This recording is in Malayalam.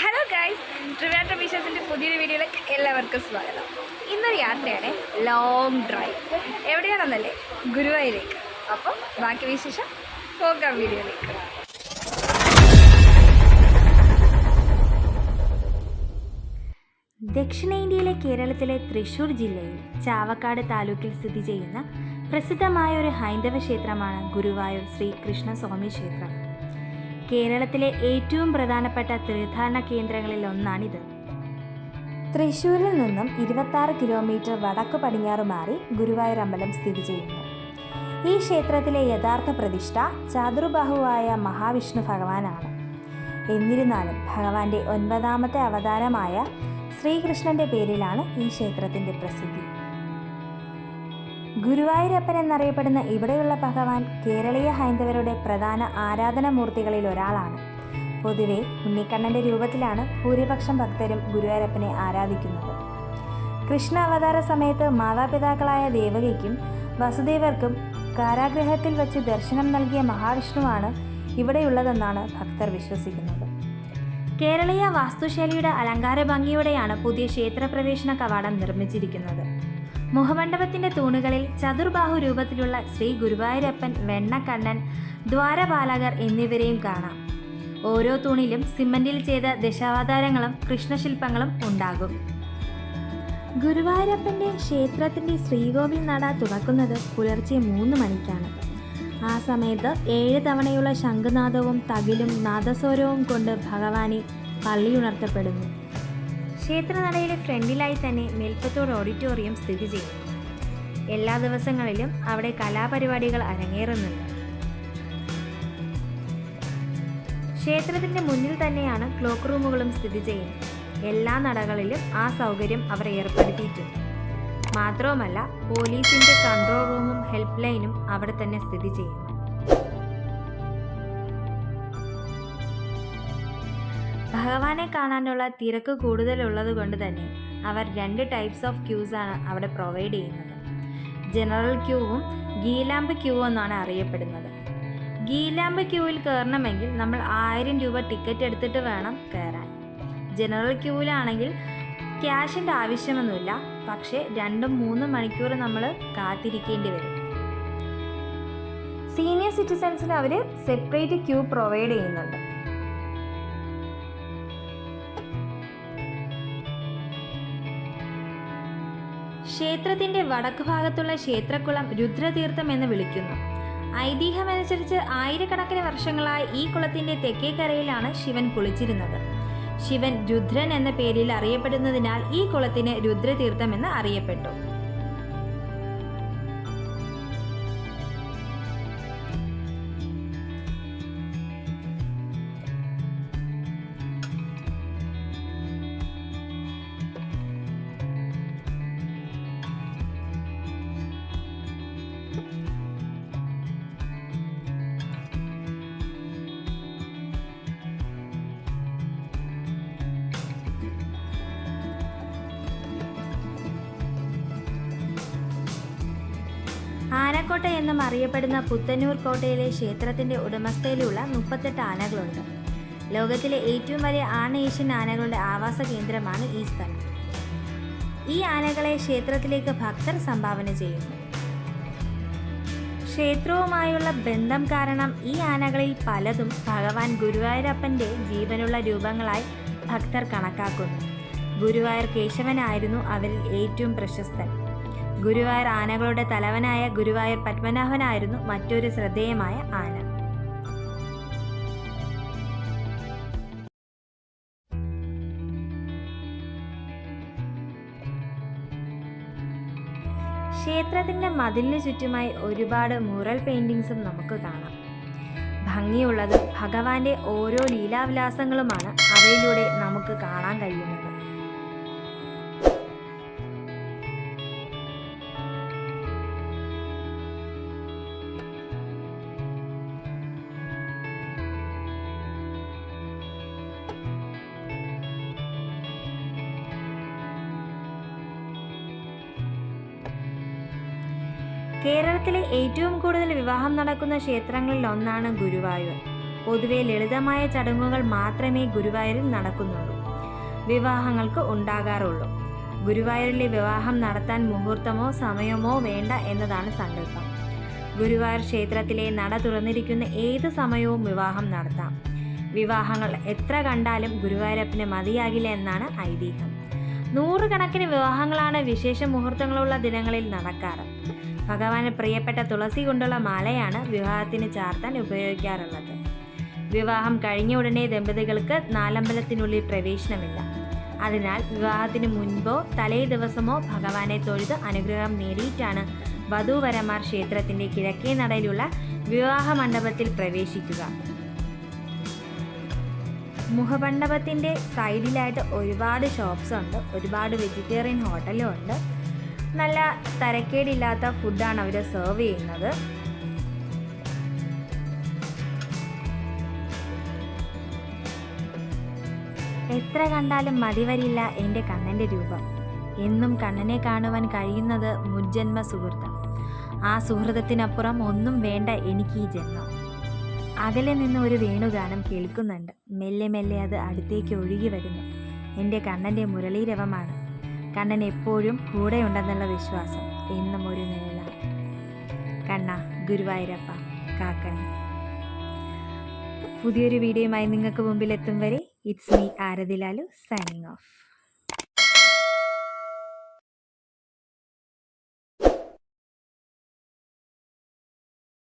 ഹലോ ഗൈസ് ട്രിവാൻഡ്രം വിഷസിന്റെ പുതിയൊരു വീഡിയോയിലേക്ക് എല്ലാവർക്കും സ്വാഗതം. ഇന്നൊരു യാത്രയാണ് ലോങ് ഡ്രൈവ് എവിടെയാണെന്നല്ലേ? ഗുരുവായൂരേക്ക്. അപ്പം ബാക്കി വിശേഷം പോകാം വീഡിയോയിലേക്ക്. ദക്ഷിണേന്ത്യയിലെ കേരളത്തിലെ തൃശൂർ ജില്ലയിൽ ചാവക്കാട് താലൂക്കിൽ സ്ഥിതി ചെയ്യുന്ന പ്രസിദ്ധമായ ഒരു ഹൈന്ദവ ക്ഷേത്രമാണ് ഗുരുവായൂർ ശ്രീ കൃഷ്ണസ്വാമി ക്ഷേത്രം. കേരളത്തിലെ ഏറ്റവും പ്രധാനപ്പെട്ട തീർത്ഥാടന കേന്ദ്രങ്ങളിൽ ഒന്നാണിത്. തൃശ്ശൂരിൽ നിന്നും ഇരുപത്താറ് കിലോമീറ്റർ വടക്ക് പടിഞ്ഞാറ് മാറി ഗുരുവായൂർ അമ്പലം സ്ഥിതി ചെയ്യുന്നു. ഈ ക്ഷേത്രത്തിലെ യഥാർത്ഥ പ്രതിഷ്ഠ ചാതുർബാഹുവായ മഹാവിഷ്ണു ഭഗവാനാണ്. എന്നിരുന്നാലും ഭഗവാന്റെ ഒൻപതാമത്തെ അവതാരമായ ശ്രീകൃഷ്ണന്റെ പേരിലാണ് ഈ ക്ഷേത്രത്തിന്റെ പ്രസിദ്ധി. ഗുരുവായൂരപ്പൻ എന്നറിയപ്പെടുന്ന ഇവിടെയുള്ള ഭഗവാൻ കേരളീയ ഹൈന്ദവരുടെ പ്രധാന ആരാധനാമൂർത്തികളിൽ ഒരാളാണ്. പൊതുവെ ഉണ്ണിക്കണ്ണന്റെ രൂപത്തിലാണ് ഭൂരിപക്ഷം ഭക്തരും ഗുരുവായൂരപ്പനെ ആരാധിക്കുന്നത്. കൃഷ്ണ അവതാര സമയത്ത് മാതാപിതാക്കളായ ദേവകിക്കും വസുദേവർക്കും കാരാഗ്രഹത്തിൽ വച്ച് ദർശനം നൽകിയ മഹാവിഷ്ണുവാണ് ഇവിടെയുള്ളതെന്നാണ് ഭക്തർ വിശ്വസിക്കുന്നത്. കേരളീയ വാസ്തുശൈലിയുടെ അലങ്കാര ഭംഗിയോടെയാണ് പുതിയ ക്ഷേത്രപ്രവേശന കവാടം നിർമ്മിച്ചിരിക്കുന്നത്. മുഖമണ്ഡപത്തിന്റെ തൂണുകളിൽ ചതുർബാഹു രൂപത്തിലുള്ള ശ്രീ ഗുരുവായൂരപ്പൻ വെണ്ണക്കണ്ണൻ ദ്വാരപാലകർ എന്നിവരെയും കാണാം. ഓരോ തൂണിലും സിമന്റിൽ ചെയ്ത ദശാവതാരങ്ങളും കൃഷ്ണശില്പങ്ങളും ഉണ്ടാകും. ഗുരുവായൂരപ്പന്റെ ക്ഷേത്രത്തിന്റെ ശ്രീകോവിൽ നട തുറക്കുന്നത് പുലർച്ചെ മൂന്ന് മണിക്കാണ്. ആ സമയത്ത് ഏഴ് തവണയുള്ള ശംഖുനാദവും തകിലും നാദസ്വരവും കൊണ്ട് ഭഗവാനെ പള്ളിയുണർത്തപ്പെടുന്നു. ക്ഷേത്രനടയിലെ ഫ്രണ്ടിലായി തന്നെ മേൽപ്പത്തൂർ ഓഡിറ്റോറിയം സ്ഥിതി ചെയ്യുന്നു എല്ലാ ദിവസങ്ങളിലും അവിടെ കലാപരിപാടികൾ അരങ്ങേറുന്നുണ്ട്. ക്ഷേത്രത്തിന്റെ മുന്നിൽ തന്നെയാണ് ക്ലോക്ക് റൂമുകളും സ്ഥിതി ചെയ്യുന്നത്. എല്ലാ നടകളിലും ആ സൗകര്യം അവർ ഏർപ്പെടുത്തിയിട്ടുണ്ട്. മാത്രവുമല്ല പോലീസിന്റെ കൺട്രോൾ റൂമും ഹെൽപ്പ് ലൈനും അവിടെ തന്നെ സ്ഥിതി ചെയ്യുന്നു. ഭഗവാനെ കാണാനുള്ള തിരക്ക് കൂടുതലുള്ളത് കൊണ്ട് തന്നെ അവർ രണ്ട് ടൈപ്സ് ഓഫ് ക്യൂസ് ആണ് അവിടെ പ്രൊവൈഡ് ചെയ്യുന്നത്. ജനറൽ ക്യൂവും ഗീലാമ്പ് ക്യൂ എന്നാണ് അറിയപ്പെടുന്നത്. ഗീലാമ്പ് ക്യൂവിൽ കയറണമെങ്കിൽ നമ്മൾ ആയിരം രൂപ ടിക്കറ്റ് എടുത്തിട്ട് വേണം കയറാൻ. ജനറൽ ക്യൂവിലാണെങ്കിൽ ക്യാഷിന്റെ ആവശ്യമൊന്നുമില്ല. പക്ഷേ രണ്ടും മൂന്നും മണിക്കൂർ നമ്മൾ കാത്തിരിക്കേണ്ടി വരും. സീനിയർ സിറ്റിസൺസിന് അവർ സെപ്പറേറ്റ് ക്യൂ പ്രൊവൈഡ് ചെയ്യുന്നുണ്ട്. ക്ഷേത്രത്തിന്റെ വടക്ക് ഭാഗത്തുള്ള ക്ഷേത്രക്കുളം രുദ്രതീർത്ഥം എന്ന് വിളിക്കുന്നു. ഐതിഹ്യമനുസരിച്ച് ആയിരക്കണക്കിന് വർഷങ്ങളായി ഈ കുളത്തിന്റെ തെക്കേക്കരയിലാണ് ശിവൻ കുളിച്ചിരുന്നത്. ശിവൻ രുദ്രൻ എന്ന പേരിൽ അറിയപ്പെടുന്നതിനാൽ ഈ കുളത്തിന് രുദ്രതീർത്ഥം എന്ന് അറിയപ്പെട്ടു. ആനക്കോട്ട എന്നും അറിയപ്പെടുന്ന പുത്തന്നൂർ കോട്ടയിലെ ക്ഷേത്രത്തിന്റെ ഉടമസ്ഥയിലുള്ള മുപ്പത്തെട്ട് ആനകളുണ്ട്. ലോകത്തിലെ ഏറ്റവും വലിയ ആണേഷ്യൻ ആനകളുടെ ആവാസ കേന്ദ്രമാണ് ഈ സ്ഥലം. ഈ ആനകളെ ക്ഷേത്രത്തിലേക്ക് ഭക്തർ സംഭാവന ചെയ്യുന്നു. ക്ഷേത്രവുമായുള്ള ബന്ധം കാരണം ഈ ആനകളിൽ പലതും ഭഗവാൻ ഗുരുവായൂരപ്പന്റെ ജീവനുള്ള രൂപങ്ങളായി ഭക്തർ കണക്കാക്കുന്നു. ഗുരുവായൂർ കേശവനായിരുന്നു അവരിൽ ഏറ്റവും പ്രശസ്തൻ. ഗുരുവായൂർ ആനകളുടെ തലവനായ ഗുരുവായൂർ പത്മനാഭനായിരുന്നു മറ്റൊരു ശ്രദ്ധേയമായ ആന. ക്ഷേത്രത്തിന്റെ മതിലിന് ചുറ്റുമായി ഒരുപാട് മുറൽ പെയിന്റിങ്സും നമുക്ക് കാണാം. ഭംഗിയുള്ളതും ഭഗവാന്റെ ഓരോ ലീലാവിലാസങ്ങളുമാണ് അവയിലൂടെ നമുക്ക് കാണാൻ കഴിയുന്നത്. കേരളത്തിലെ ഏറ്റവും കൂടുതൽ വിവാഹം നടക്കുന്ന ക്ഷേത്രങ്ങളിൽ ഒന്നാണ് ഗുരുവായൂർ. പൊതുവെ ലളിതമായ ചടങ്ങുകൾ മാത്രമേ ഗുരുവായൂരിൽ നടക്കുന്നുള്ളൂ. വിവാഹങ്ങൾക്ക് ഉണ്ടാകാറുള്ളൂ. ഗുരുവായൂരിലെ വിവാഹം നടത്താൻ മുഹൂർത്തമോ സമയമോ വേണ്ട എന്നതാണ് സങ്കല്പം. ഗുരുവായൂർ ക്ഷേത്രത്തിലെ നട തുറന്നിരിക്കുന്ന ഏത് സമയവും വിവാഹം നടത്താം. വിവാഹങ്ങൾ എത്ര കണ്ടാലും ഗുരുവായൂരപ്പന് മതിയാകില്ല എന്നാണ് ഐതിഹ്യം. നൂറുകണക്കിന് വിവാഹങ്ങളാണ് വിശേഷ മുഹൂർത്തങ്ങളുള്ള ദിനങ്ങളിൽ നടക്കാറ്. ഭഗവാന് പ്രിയപ്പെട്ട തുളസി കൊണ്ടുള്ള മാലയാണ് വിവാഹത്തിന് ചാർത്താൻ ഉപയോഗിക്കാറുള്ളത്. വിവാഹം കഴിഞ്ഞ ഉടനെ ദമ്പതികൾക്ക് നാലമ്പലത്തിനുള്ളിൽ പ്രവേശനമില്ല. അതിനാൽ വിവാഹത്തിന് മുൻപോ തലേ ദിവസമോ ഭഗവാനെ തൊഴുത് അനുഗ്രഹം നേടിയിട്ടാണ് വധൂവരമാർ ക്ഷേത്രത്തിന്റെ കിഴക്കേ നടയിലുള്ള വിവാഹ മണ്ഡപത്തിൽ പ്രവേശിക്കുക. മുഖമണ്ഡപത്തിന്റെ സൈഡിലായിട്ട് ഒരുപാട് ഷോപ്സ് ഉണ്ട് ഒരുപാട് വെജിറ്റേറിയൻ ഹോട്ടലും ഉണ്ട്. നല്ല തരക്കേടില്ലാത്ത ഫുഡാണ് അവർ സെർവ് ചെയ്യുന്നത്. എത്ര കണ്ടാലും മതിവരില്ല എന്റെ കണ്ണന്റെ രൂപം. എന്നും കണ്ണനെ കാണുവാൻ കഴിയുന്നത് മുജ്ജന്മ സുഹൃത്തം. ആ സുഹൃതത്തിനപ്പുറം ഒന്നും വേണ്ട എനിക്ക് ഈ ജന്മം. അകലെ നിന്ന് ഒരു വേണുഗാനം കേൾക്കുന്നുണ്ട്. മെല്ലെ മെല്ലെ അത് അടുത്തേക്ക് ഒഴുകി വരുന്നു. എന്റെ കണ്ണന്റെ മുരളീരവമാണ്. കണ്ണൻ എപ്പോഴും കൂടെയുണ്ടെന്നുള്ള വിശ്വാസം എന്നും ഒരു നിഴലാണ്. കണ്ണ ഗുരുവായൂരപ്പ കാക്കണി പുതിയൊരു വീഡിയോയുമായി നിങ്ങൾക്ക് മുമ്പിലെത്തും വരെ it's me Arathi Lal signing off